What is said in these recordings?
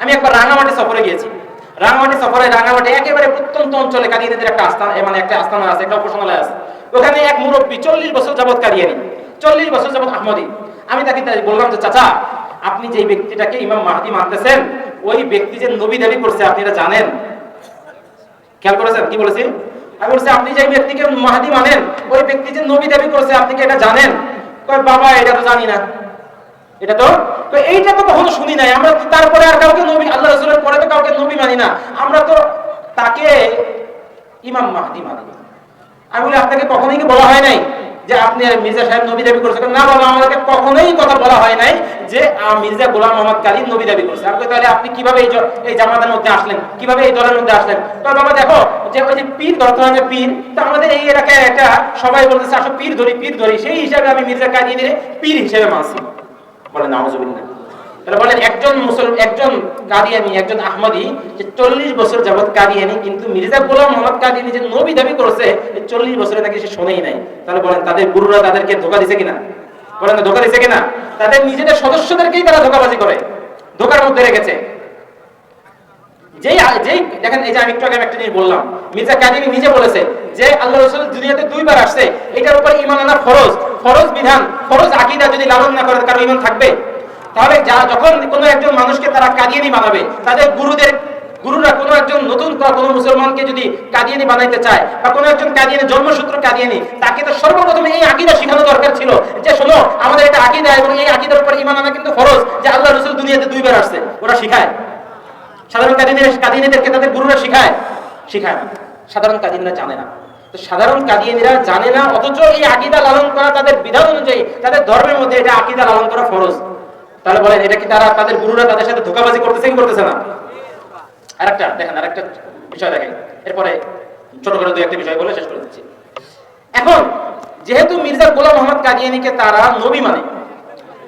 আমি একবার রাঙামাটি সফরে গিয়েছি। রাঙামাটি সফরে রাঙামাটি একেবারে প্রত্যন্ত অঞ্চলে কাদিয়ানিদের একটা আস্থান মানে একটা আস্থানা আছে, একটা উপাসনালয় আছে। ওখানে এক মুরব্বী চল্লিশ বছর যাবৎ কাদিয়ানি চল্লিশ বছর যাবৎ আহমদি। আমি তাকে বললাম যে, চাচা, আপনি যে ব্যক্তিটাকে ইমাম মাহাদি মানতেছেন, ওই ব্যক্তি যে নবী দাবি করছে, আপনি এটা জানেন? খেয়াল করেছেন? কি বলেছি? আমি বলছি, আপনি যে ব্যক্তিকে মাহাদি মানেন, ওই ব্যক্তি যে নবী দাবি করছে, আপনি কি এটা জানেন? বাবা, এটা তো জানি না। এটা তো? তো এইটা তো কখনো শুনি নাই। আমরা তারপরে আর কাউকে নবী, আল্লাহ রসুলের পরে তো কাউকে নবী মানি না। আমরা তো তাকে ইমাম মাহাদি মানি। আমি বলি, আপনাকে কখনোই কি বলা হয় নাই যে আপনি মির্জা সাহেব নবী দাবি করছেন? না কখনোই কথা বলা হয় নাই যে মির্জা গোলাম মোহাম্মদ নবী দাবি করছে তাহলে আপনি কীভাবে এই এই জামাতের মধ্যে আসলেন? কীভাবে এই দলের মধ্যে আসলেন? তো বাবা, দেখো, যে ওই যে পীর ধরতে পীর, তো আমাদের এই এলাকায় একটা সবাই বলতেছে, আসো, পীর ধরি পীর ধরি। সেই হিসাবে আমি মির্জা কালী পীর হিসেবে মানছি। বলে নাউজুবিল্লাহ তাহলে বলেন, একজন মুসলমান, একজন কাদিয়ানি, একজন আহমদি, যে চল্লিশ বছর যাবৎ কাদিয়ানি, কিন্তু মির্জা গোলাম মোহাম্মদ কাদিয়ানি যে নবী দাবি করেছে চল্লিশ বছরে তাকে সে শোনেই নাই। তাহলে বলেন, তাদের গুরুরা তাদেরকে ধোকা দিছে কিনা? বলেন ধোকা দিছে কিনা? তাদের নিজেদের সদস্যদেরকেই তারা ধোকাবাজি করে। ধোকার মধ্যে রেখেছে। যেই যেই, দেখেন, এই যে আমি একটু আগে একটা জিনিস বললাম। মির্জা কাদিনী নিজে বলেছে যে, আল্লাহ রসুল দুনিয়াতে দুইবার আসছে। এটার উপর ইমান আনা ফরজ। ফরজ বিধান, ফরজ আকিদা যদি লালন না করে কারও ইমান থাকবে। তাহলে যা যখন কোনো একজন মানুষকে তারা কাদিয়ানি বানাবে, তাদের গুরুদের, গুরুরা কোনো একজন নতুন কোনো মুসলমানকে যদি কাদিয়ানি বানাইতে চায়, বা কোনো একজন কাদিয়ানি, জন্মসূত্র কাদিয়ানি, তাকে তো সর্বপ্রথমে এই আকিদা শেখানো দরকার ছিল যে, শোনো, আমাদের এটা আকিদা এবং এই আকিদার উপর ইমান আনা কিন্তু ফরজ, যে আল্লাহ রসুল দুনিয়াতে দুইবার আসছে, ওরা শিখায়। সাধারণ কাদিনের কাদিনীদেরকে তাদের গুরুরা শিখায়। শিখায় না। সাধারণ কাদিনরা জানে না। সাধারণ কাদিয়ানিরা জানে না, অথচ এই আকিদা লালন করা তাদের বিধান অনুযায়ী, তাদের ধর্মের মধ্যে এটা আকিদা লালন করা ফরজ। তাহলে বলেন, এটা কি তারা, তাদের গুরুরা তাদের সাথে ধোকাবাজি করতেছে কি করতেছে না? আরেকটা, দেখেন, আরেকটা বিষয় দেখেন। এরপরে ছোট করে দুই একটা বিষয় বলে শেষ করে দিচ্ছি। এখন, যেহেতু মির্জা গোলাম মোহাম্মদ কাদিয়ানিকে তারা নবী মানে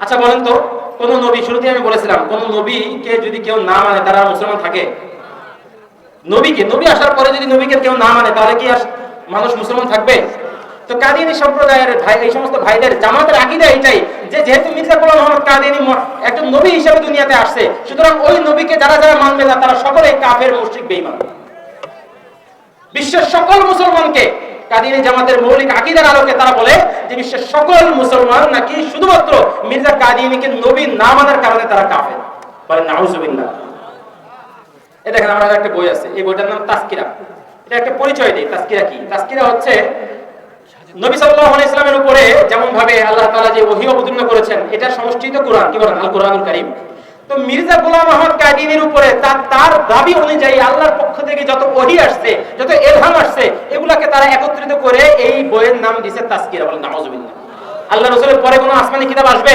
আচ্ছা বলেন তো, কোন নবী শুরুতে আমি বলেছিলাম, কোন নবীকে যদি কেউ না মানে তারা মুসলমান থাকে। নবীকে, নবী আসার পরে যদি নবীকে কেউ না মানে তাহলে কি মানুষ মুসলমান থাকবে? তো কাদিয়ানি সম্প্রদায়ের ভাই, এই সমস্ত ভাইদের জামাতের আকিদা এটাই যে যেহেতু মির্জা গোলাম মোহাম্মদ কাদিয়ানি একজন নবী হিসেবে দুনিয়াতে আসছে, সুতরাং ওই নবীকে যারা যারা মানবে না, তারা সকলে কাফের, মুশরিক, বেঈমান। বিশ্বের সকল মুসলমানকে কাদিনী জামাতের মৌলিক আকিদার আলোকে তারা বলে যে বিশ্বের সকল মুসলমান নাকি শুধুমাত্র মির্জা কাদিনীকে নবী না মানার কারণে তারা কাফের। বলে, নাউজুবিল্লাহ। এই দেখেন, আমার একটা বই আছে, এই বইটার নাম তাস্কিরা এটা একটা পরিচয় দেয় তাস্কিরা কি? তাস্কিরা হচ্ছে নবী উপরে যেমন ভাবে আল্লাহ যে অবতীর্ণ করেছেন, এটা কোরআন, কি বলেন? আল কোরআনুল কারীম। তো মির্জা গোলাম আহমদ উপরে তার তার দাবি অনুযায়ী আল্লাহর পক্ষ থেকে যত ওহী আসছে, যত এলহাম আসছে, এগুলাকে তারা একত্রিত করে এই বইয়ের নাম দিয়েছে তাস্কিরা বলেন নাউজুবিল্লাহ। আল্লাহ রসুলের পরে কোনো আসমানি কিতাব আসবে?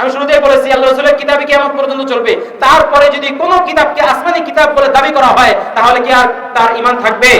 আমি শুরুতেই বলেছি আল্লাহ রসুলের কি আমার পর্যন্ত চলবে। তারপরে যদি কোনো কিতাবকে আসমানি কিতাব বলে দাবি করা হয়, তাহলে কি আর তার ইমান থাকবে?